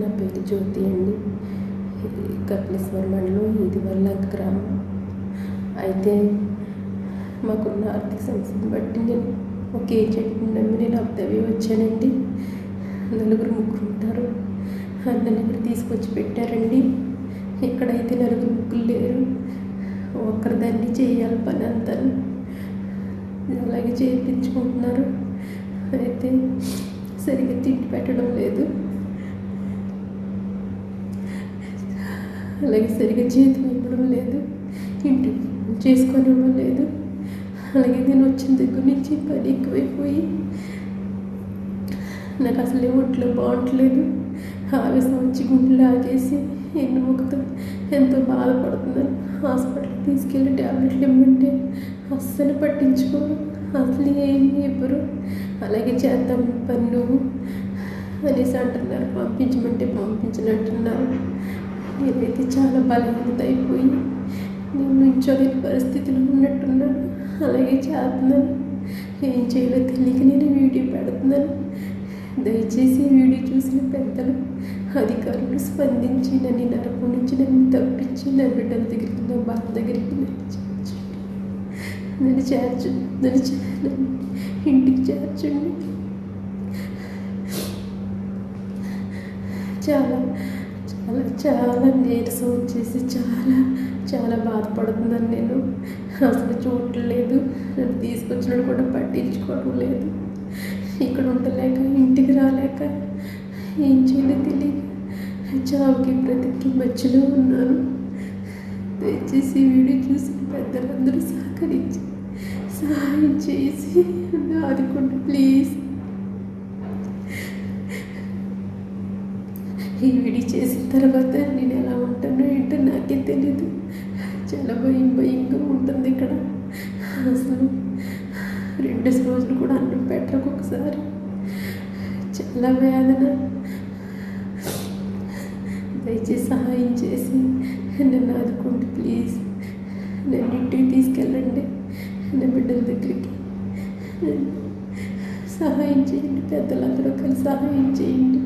నా పేరు జ్యోతి అండి. కపిలేశ్వర మండలం ఇది వల్ల గ్రామం. అయితే మాకున్న ఆర్థిక సమస్యను బట్టి నేను ఒక ఏజెంట్ నమ్మి నేను అబ్దవి వచ్చానండి. నలుగురు ముగ్గురు ఉంటారు. నన్ను ఇక్కడ తీసుకొచ్చి పెట్టారండి. ఇక్కడైతే నలుగురు ముగ్గురు లేరు ఒక్కరి దాన్ని చేయాలి పని అంతా అలాగే చేయించుకుంటున్నారు. అయితే సరిగ్గా తిండి పెట్టడం లేదు. అలాగే సరిగ్గా జీతం ఇవ్వడం లేదు ఇంటి చేసుకొని ఇవ్వడం లేదు. అలాగే నేను వచ్చిన దగ్గర నుంచి పని ఎక్కువైపోయి నాకు అసలే ఒంట్లో బాగుంటలేదు. ఆవేశం వచ్చి గుండెలు ఆగేసి ఎన్ని మొక్కుతో ఎంతో బాధపడుతున్నాను. హాస్పిటల్కి తీసుకెళ్ళి ట్యాబ్లెట్లు ఇవ్వమంటే అస్సలు పట్టించుకోను. అసలు ఏమి ఇవ్వరు. అలాగే చేద్దాం పని నువ్వు అనేసి అంటున్నారు. పంపించమంటే పంపించినట్టు నేనైతే చాలా బలహీనత అయిపోయి నేను నుంచోలేని పరిస్థితిలో ఉన్నట్టున్నాను. అలాగే చేస్తున్నాను. ఏం చేయాలో తెలియక నేను వీడియో పెడుతున్నాను. దయచేసి వీడియో చూసిన పెద్దలు అధికారులు స్పందించి నన్ను నరకం నుంచి నన్ను తప్పించి నా బిడ్డల దగ్గరికి నా భర్త దగ్గరికి నన్ను చేర్చు నన్ను చేర్చండి. నన్ను ఇంటికి చేర్చండి. చాలా చాలా చాలా నీరసం వచ్చేసి చాలా చాలా బాధపడుతున్నాను నేను. అసలు చూడలేదు నన్ను తీసుకొచ్చినప్పుడు కూడా పట్టించుకోవడం లేదు. ఇక్కడ ఉండలేక ఇంటికి రాలేక ఏం చేయాలో తెలియక చావుకి బ్రతికి మధ్యలో ఉన్నాను. దయచేసి వీడియో చూసిన పెద్దలందరూ సహకరించి సహాయం చేసి ఆదుకోండి ప్లీజ్. ఈ చేసిన తర్వాత నేను ఎలా ఉంటానో ఏంటో నాకే తెలీదు. చాలా భయం భయంగా ఉంటుంది ఇక్కడ. అసలు రెండు రోజులు కూడా అన్నం పెట్టకు ఒకసారి. చాలా వేదన. దయచేసి సహాయం చేసి నన్ను ఆదుకోండి ప్లీజ్. నన్ను ఇంటికి తీసుకెళ్ళండి. నా బిడ్డల దగ్గరికి. సహాయం చేయండి. పెద్దలందరూ కలిసి సహాయం చేయండి.